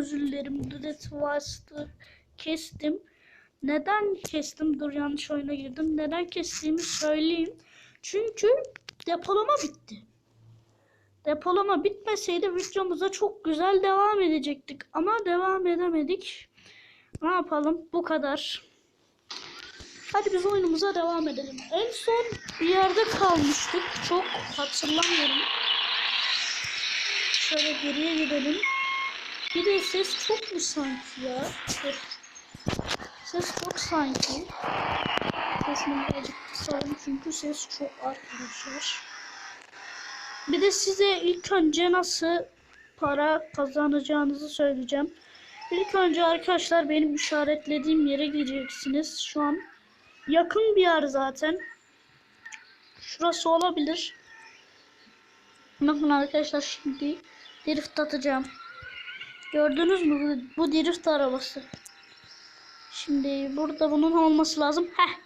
özür dilerim. Vast'ı kestim. Neden kestim? Dur yanlış oyuna girdim. Neden kestiğimi söyleyeyim. Çünkü depolama bitti. Depolama bitmeseydi videomuza çok güzel devam edecektik. Ama devam edemedik. Ne yapalım? Bu kadar. Hadi biz oyunumuza devam edelim. En son bir yerde kalmıştık. Çok hatırlamıyorum. Şöyle geriye gidelim. Bir de ses çok mu sanki ya? Ses çok sanki. Sesini birazcık kısalım çünkü ses çok arkadaşlar. Bir de size ilk önce nasıl para kazanacağınızı söyleyeceğim. İlk önce arkadaşlar benim işaretlediğim yere gireceksiniz. Şu an yakın bir yer zaten. Şurası olabilir. Bakın arkadaşlar şimdi drift atacağım. Gördünüz mü? Bu, bu drift arabası. Şimdi burada bunun olması lazım. Heh.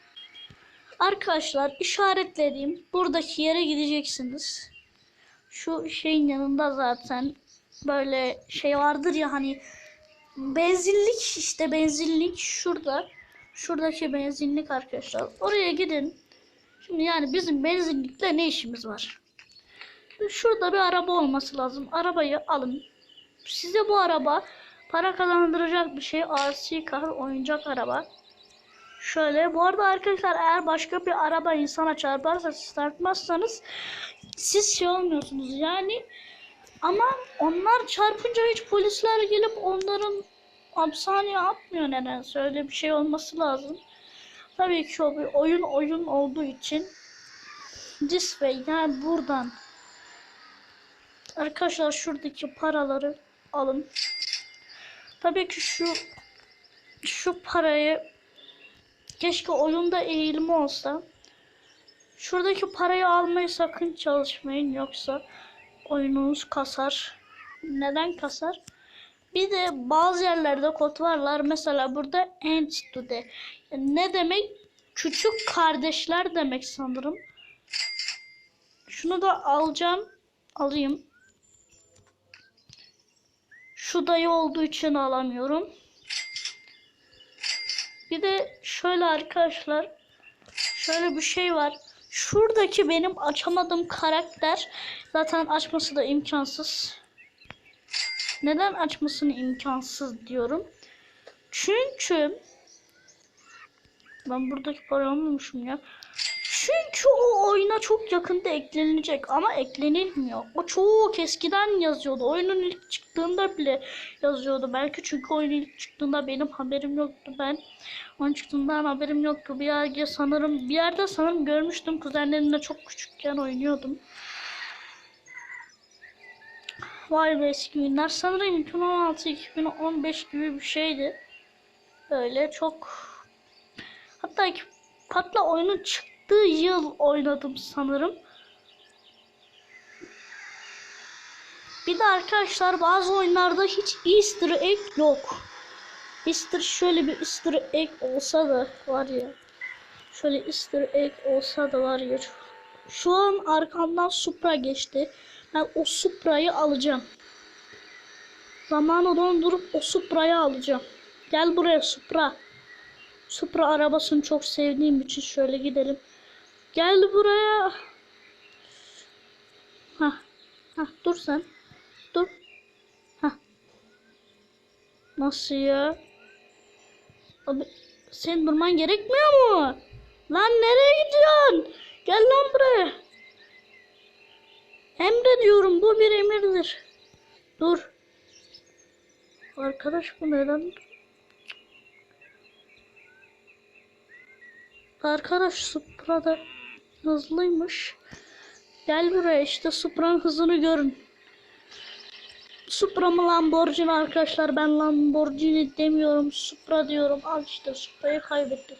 Arkadaşlar işaretlediğim buradaki yere gideceksiniz. Şu şeyin yanında zaten böyle şey vardır ya hani benzinlik işte benzinlik şurada. Şuradaki benzinlik arkadaşlar. Oraya gidin. Şimdi yani bizim benzinlikle ne işimiz var? Şurada bir araba olması lazım. Arabayı alın. Size bu araba para kazandıracak bir şey. RC kar oyuncak araba. Şöyle bu arada arkadaşlar eğer başka bir araba insana çarparsa siz siz şey olmuyorsunuz yani ama onlar çarpınca hiç polisler gelip onların hapishaneye atmıyor nedense öyle bir şey olması lazım. Tabii ki o bir oyun oyun olduğu için way yani buradan Arkadaşlar şuradaki paraları alın. Tabii ki şu şu parayı keşke oyunda eğilimi olsa. Şuradaki parayı almayı sakın çalışmayın yoksa oyununuz kasar. Neden kasar? Bir de bazı yerlerde kod varlar. Mesela burada end to de. Ne demek? Küçük kardeşler demek sanırım. Şunu da alacağım. Alayım. Şu dayı olduğu için alamıyorum. Bir de şöyle arkadaşlar. Şöyle bir şey var. Şuradaki benim açamadığım karakter. Zaten açması da imkansız. Neden açmasını imkansız diyorum. Çünkü ben buradaki parayı almamışım ya. Çünkü o oyuna çok yakında eklenilecek ama eklenilmiyor. O çok eskiden yazıyordu. Oyunun ilk çıktığında bile yazıyordu. Belki çünkü oyun ilk çıktığında benim haberim yoktu. Ben oyun çıktığından haberim yoktu. Bir yerde sanırım bir yerde sanırım görmüştüm. Kuzenlerimle çok küçükken oynuyordum. Vay be eski günler. Sanırım 2016-2015 gibi bir şeydi. Böyle çok hatta patla oyunun çıktı yıl oynadım sanırım. Bir de arkadaşlar bazı oyunlarda hiç easter egg yok. Easter şöyle bir easter egg olsa da var ya. Şöyle easter egg olsa da var ya. Şu an arkamdan Supra geçti. Ben o Supra'yı alacağım. Zamanı dondurup o Supra'yı alacağım. Gel buraya Supra. Supra arabasını çok sevdiğim için şöyle gidelim. Gel buraya. Ha. Ha dur sen. Dur. Ha. Nasıl ya? Abi sen durman gerekmiyor mu? Lan nereye gidiyorsun? Gel lan buraya. Emre diyorum bu bir emirdir. Dur. Arkadaş bu neden? Arkadaş Supra'da hızlıymış. Gel buraya işte Supra'nın hızını görün. Supra mı Lamborghini arkadaşlar ben Lamborghini demiyorum Supra diyorum. Al işte Supra'yı kaybettim.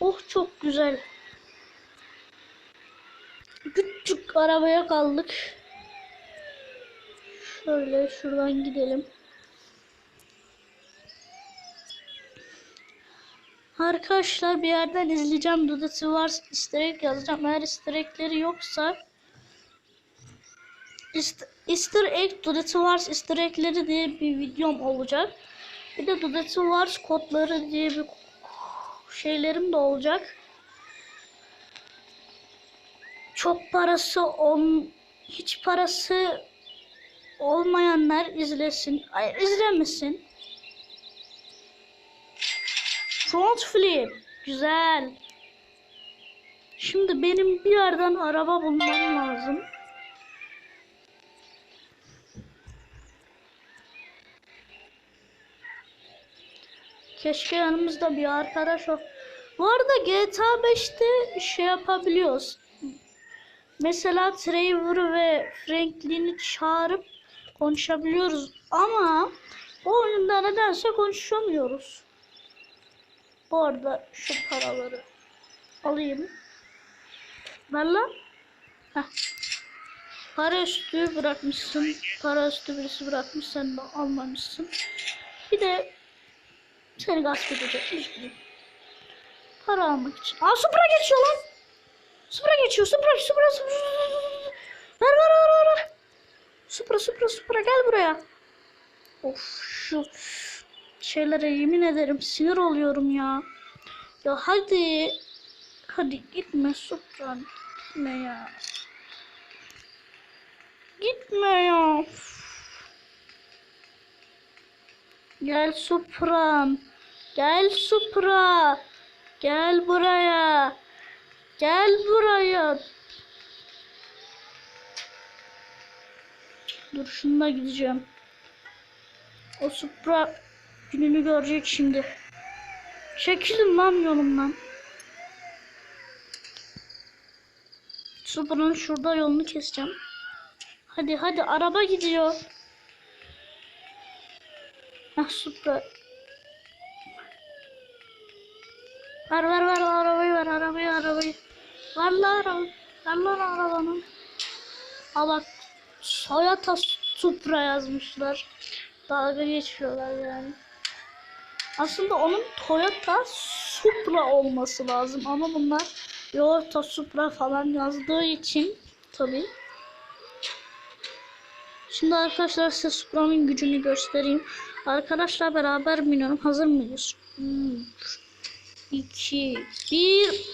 Oh çok güzel. Küçük arabaya kaldık. Şöyle şuradan gidelim. Arkadaşlar bir yerden izleyeceğim. Dudası var. easter egg yazacağım. Eğer easter egg'leri yoksa Easter Egg, Dudley Wars Easter Egg'leri diye bir videom olacak. Bir de Dudley Wars kodları diye bir şeylerim de olacak. Çok parası ol, hiç parası olmayanlar izlesin. Hayır izlemesin. Front flip. Güzel. Şimdi benim bir yerden araba bulmam lazım. Keşke yanımızda bir arkadaş ol. Bu arada GTA 5'te şey yapabiliyoruz. Mesela Trevor ve Franklin'i çağırıp konuşabiliyoruz. Ama bu oyunda nedense konuşamıyoruz. Bu arada şu paraları alayım. Ver lan. Heh. Para üstü bırakmışsın. Para üstü birisi bırakmış sen de almamışsın. Bir de seni gasp edecek. Üzgünüm. Para almak için. Aa Supra geçiyor lan. Supra geçiyor. Supra, Supra, Supra. Ver, ver, ver, ver. Supra, Supra, Supra gel buraya. Of şu şeylere yemin ederim sinir oluyorum ya. Ya hadi. Hadi gitme Supra. Gitme ya. Gitme ya. Gel Supran. Gel Supra. Gel buraya. Gel buraya. Dur şununla gideceğim. O Supra gününü görecek şimdi. Çekilin lan yolumdan. Supra'nın şurada yolunu keseceğim. Hadi hadi araba gidiyor. Ah Supra. Ver ver ver arabayı ver arabayı arabayı. Ver lan arabayı. Ver lan arabanın. Ha bak Toyota Supra yazmışlar. Dalga geçiyorlar yani. Aslında onun Toyota Supra olması lazım ama bunlar Toyota Supra falan yazdığı için tabii. Şimdi arkadaşlar size Supra'nın gücünü göstereyim. Arkadaşlar beraber biniyorum. Hazır mıyız? 3, 2, 1.